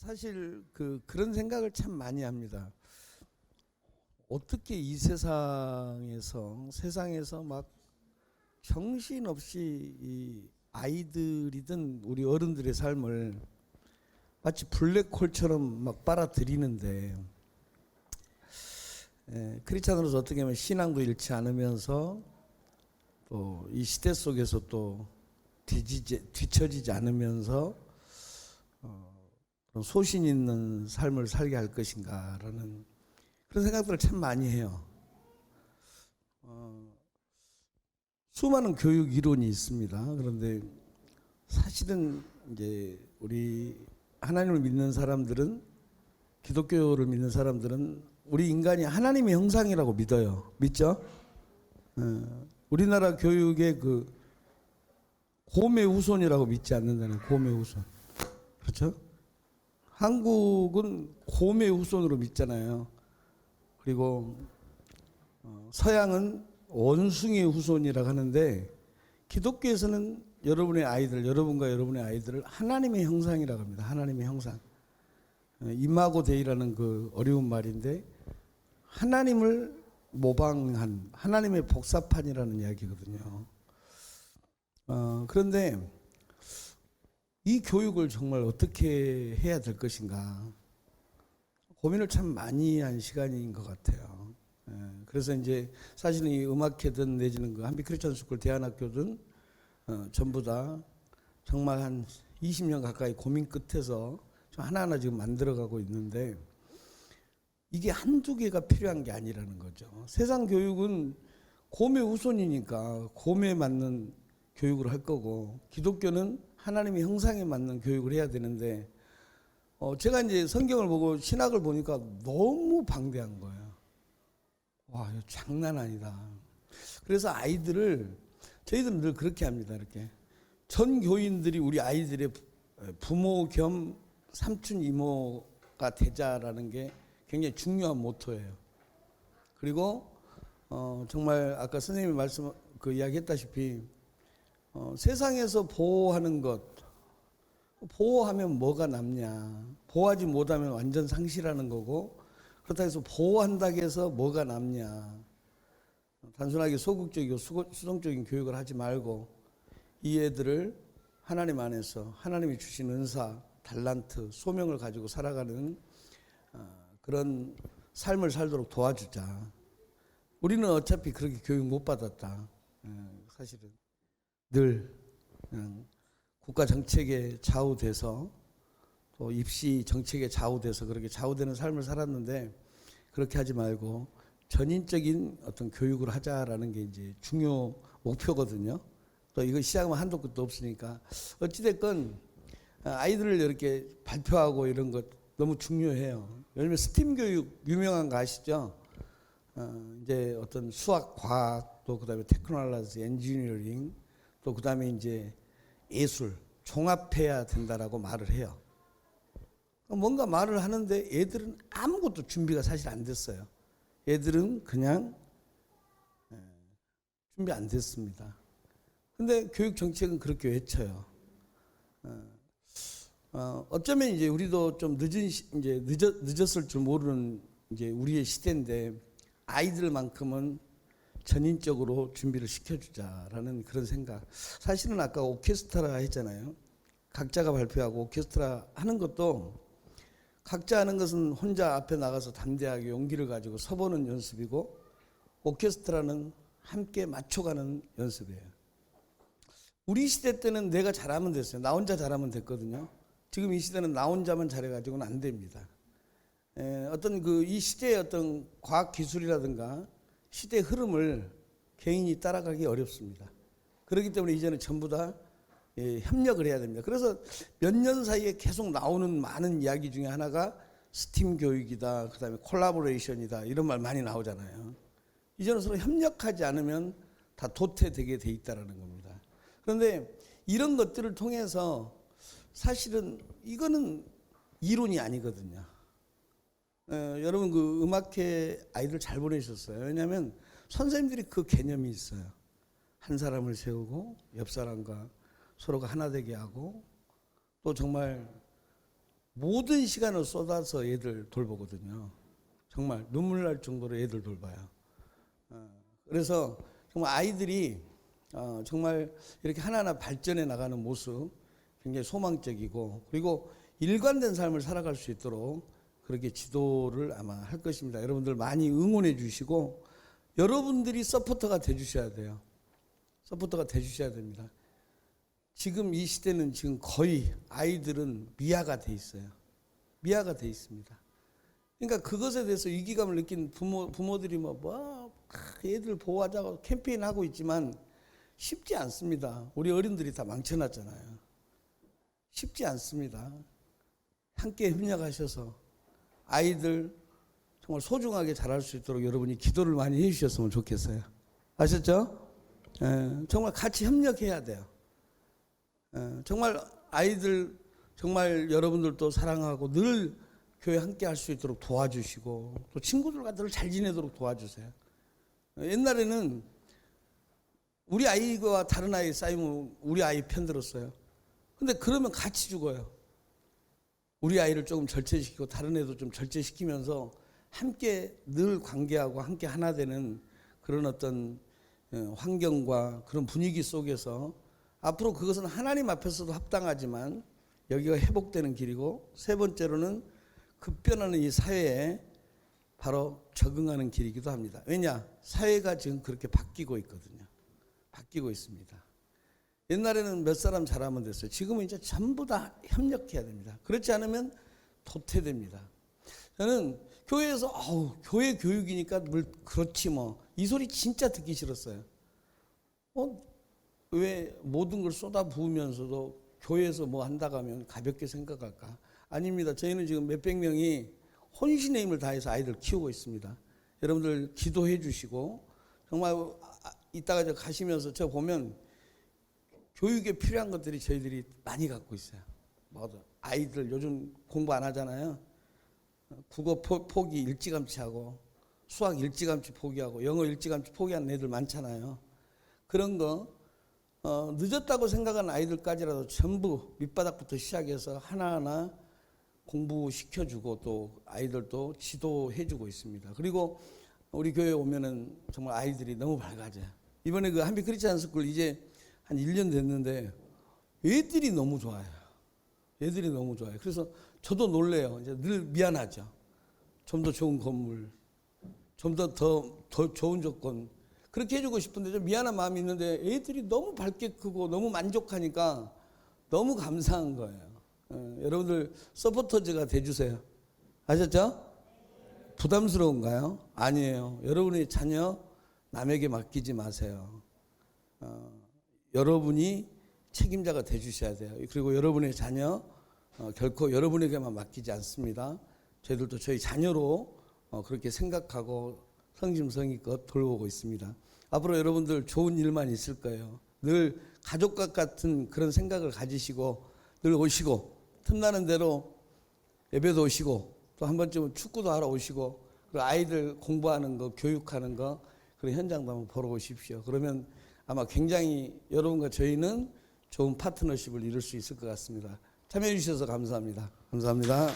사실 그 그런 생각을 참 많이 합니다. 어떻게 이 세상에서 세상에서 막 정신없이 이 아이들이든 우리 어른들의 삶을 마치 블랙홀처럼 막 빨아들이는데 에, 크리스찬으로서 어떻게 보면 신앙도 잃지 않으면서 또 이 시대 속에서 또 뒤지지, 뒤처지지 않으면서 어, 그런 소신 있는 삶을 살게 할 것인가라는 그런 생각들을 참 많이 해요. 어, 수많은 교육 이론이 있습니다. 그런데 사실은 이제 우리 하나님을 믿는 사람들은 기독교를 믿는 사람들은 우리 인간이 하나님의 형상이라고 믿어요. 믿죠? 어, 우리나라 교육의 그 고매 후손이라고 믿지 않는다는 고매 후손. 그렇죠? 한국은 고매 후손으로 믿잖아요. 그리고 어, 서양은 원숭이 후손이라고 하는데 기독교에서는 여러분의 아이들, 여러분과 여러분의 아이들을 하나님의 형상이라고 합니다. 하나님의 형상. 어, 이마고 데이라는 그 어려운 말인데 하나님을 모방한 하나님의 복사판이라는 이야기거든요. 어, 그런데 이 교육을 정말 어떻게 해야 될 것인가 고민을 참 많이 한 시간인 것 같아요. 예, 그래서 이제 사실은 이 음악회든 내지는 그 한비 크리스천 스쿨 대안학교든 어, 전부 다 정말 한 20년 가까이 고민 끝에서 좀 하나하나 지금 만들어가고 있는데 이게 한두 개가 필요한 게 아니라는 거죠. 세상 교육은 고매 우선이니까 고매에 맞는 교육을 할 거고 기독교는 하나님의 형상에 맞는 교육을 해야 되는데 어 제가 이제 성경을 보고 신학을 보니까 너무 방대한 거예요. 와, 이거 장난 아니다. 그래서 아이들을 저희들은 늘 그렇게 합니다. 이렇게 전 교인들이 우리 아이들의 부모 겸 삼촌 이모가 되자라는 게 굉장히 중요한 모토예요. 그리고 어, 정말 아까 선생님이 말씀 그 이야기했다시피 어, 세상에서 보호하는 것 보호하면 뭐가 남냐 보호하지 못하면 완전 상실하는 거고 그렇다 해서 보호한다고 해서 뭐가 남냐 단순하게 소극적이고 수동적인 교육을 하지 말고 이 애들을 하나님 안에서 하나님이 주신 은사 달란트 소명을 가지고 살아가는 어, 그런 삶을 살도록 도와주자. 우리는 어차피 그렇게 교육 못 받았다. 예, 사실은 늘 그냥 국가 정책에 좌우돼서 또 입시 정책에 좌우돼서 그렇게 좌우되는 삶을 살았는데 그렇게 하지 말고 전인적인 어떤 교육을 하자라는 게 이제 중요 목표거든요. 또 이거 시작하면 한도 끝도 없으니까 어찌됐건 아이들을 이렇게 발표하고 이런 것 너무 중요해요. 들면 스팀 교육 유명한 거 아시죠? 어, 이제 어떤 수학, 과학, 또 그다음에 테크놀로지, 엔지니어링, 또 그다음에 이제 예술 종합해야 된다라고 말을 해요. 뭔가 말을 하는데 애들은 아무것도 준비가 사실 안 됐어요. 애들은 그냥 예, 준비 안 됐습니다. 근데 교육 정책은 그렇게 외쳐요. 어, 어, 어쩌면 이제 우리도 좀 늦은 시, 이제 늦었, 늦었을 줄 모르는 이제 우리의 시대인데 아이들만큼은 전인적으로 준비를 시켜주자라는 그런 생각. 사실은 아까 오케스트라 했잖아요. 각자가 발표하고 오케스트라 하는 것도 각자 하는 것은 혼자 앞에 나가서 담대하게 용기를 가지고 서보는 연습이고 오케스트라는 함께 맞춰가는 연습이에요. 우리 시대 때는 내가 잘하면 됐어요. 나 혼자 잘하면 됐거든요. 지금 이 시대는 나 혼자만 잘해가지고는 안 됩니다. 에, 어떤 그 이 시대의 어떤 과학 기술이라든가 시대 흐름을 개인이 따라가기 어렵습니다. 그렇기 때문에 이제는 전부 다 예, 협력을 해야 됩니다. 그래서 몇 년 사이에 계속 나오는 많은 이야기 중에 하나가 스팀 교육이다, 그 다음에 콜라보레이션이다, 이런 말 많이 나오잖아요. 이제는 서로 협력하지 않으면 다 도태되게 돼 있다라는 겁니다. 그런데 이런 것들을 통해서 사실은 이거는 이론이 아니거든요. 어, 여러분 그 음악회 아이들 잘 보내셨어요. 왜냐하면 선생님들이 그 개념이 있어요. 한 사람을 세우고 옆 사람과 서로가 하나 되게 하고 또 정말 모든 시간을 쏟아서 애들 돌보거든요. 정말 눈물 날 정도로 애들 돌봐요. 어, 그래서 정말 아이들이 어, 정말 이렇게 하나하나 발전해 나가는 모습 굉장히 소망적이고 그리고 일관된 삶을 살아갈 수 있도록 그렇게 지도를 아마 할 것입니다. 여러분들 많이 응원해 주시고 여러분들이 서포터가 돼 주셔야 돼요. 서포터가 돼 주셔야 됩니다. 지금 이 시대는 지금 거의 아이들은 미아가 돼 있어요. 미아가 돼 있습니다. 그러니까 그것에 대해서 위기감을 느낀 부모 부모들이 뭐, 뭐 애들 보호하자고 캠페인 하고 있지만 쉽지 않습니다. 우리 어른들이 다 망쳐놨잖아요. 쉽지 않습니다. 함께 협력하셔서 아이들 정말 소중하게 자랄 수 있도록 여러분이 기도를 많이 해주셨으면 좋겠어요. 아셨죠? 예, 정말 같이 협력해야 돼요. 예, 정말 아이들 정말 여러분들도 사랑하고 늘 교회 함께 할 수 있도록 도와주시고 또 친구들과 늘 잘 지내도록 도와주세요. 예, 옛날에는 우리 아이와 다른 아이 싸우면 우리 아이 편 들었어요. 근데 그러면 같이 죽어요. 우리 아이를 조금 절제시키고 다른 애도 좀 절제시키면서 함께 늘 관계하고 함께 하나 되는 그런 어떤 어, 환경과 그런 분위기 속에서 앞으로 그것은 하나님 앞에서도 합당하지만 여기가 회복되는 길이고 세 번째로는 급변하는 이 사회에 바로 적응하는 길이기도 합니다. 왜냐? 사회가 지금 그렇게 바뀌고 있거든요. 바뀌고 있습니다. 옛날에는 몇 사람 잘하면 됐어요. 지금은 이제 전부 다 협력해야 됩니다. 그렇지 않으면 도태됩니다. 저는 교회에서 아우 교회 교육이니까 뭘 그렇지 뭐 이 소리 진짜 듣기 싫었어요. 어, 왜 모든 걸 쏟아 부으면서도 교회에서 뭐 한다고 하면 가볍게 생각할까? 아닙니다. 저희는 지금 몇백 명이 혼신의 힘을 다해서 아이들 키우고 있습니다. 여러분들 기도해 주시고 정말 아, 이따가 저 가시면서 저 보면 교육에 필요한 것들이 저희들이 많이 갖고 있어요. 뭐 아이들 요즘 공부 안 하잖아요. 국어 포, 포기 일찌감치 하고 수학 일찌감치 포기하고 영어 일찌감치 포기하는 애들 많잖아요. 그런 거 어, 늦었다고 생각하는 아이들까지라도 전부 밑바닥부터 시작해서 하나하나 공부시켜주고 또 아이들도 지도해주고 있습니다. 그리고 우리 교회 오면은 정말 아이들이 너무 밝아져요. 이번에 그 한비 크리스찬 스쿨 이제 한 1년 됐는데 애들이 너무 좋아요. 애들이 너무 좋아요. 그래서 저도 놀래요. 이제 늘 미안하죠. 좀 더 좋은 건물, 좀 더 더 더 좋은 조건 그렇게 해주고 싶은데 좀 미안한 마음이 있는데 애들이 너무 밝게 크고 너무 만족하니까 너무 감사한 거예요. 어, 여러분들 서포터즈가 돼주세요. 아셨죠? 부담스러운가요? 아니에요. 여러분의 자녀 남에게 맡기지 마세요. 어, 여러분이 책임자가 돼 주셔야 돼요. 그리고 여러분의 자녀 어, 결코 여러분에게만 맡기지 않습니다. 저희들도 저희 자녀로 어, 그렇게 생각하고 성심성의껏 돌보고 있습니다. 앞으로 여러분들 좋은 일만 있을 거예요. 늘 가족과 같은 그런 생각을 가지시고 늘 오시고 틈나는 대로 예배도 오시고 또 한 번쯤은 축구도 하러 오시고 그리고 아이들 공부하는 거 교육하는 거 그런 현장도 한번 보러 오십시오. 그러면 아마 굉장히 여러분과 저희는 좋은 파트너십을 이룰 수 있을 것 같습니다. 참여해 주셔서 감사합니다. 감사합니다.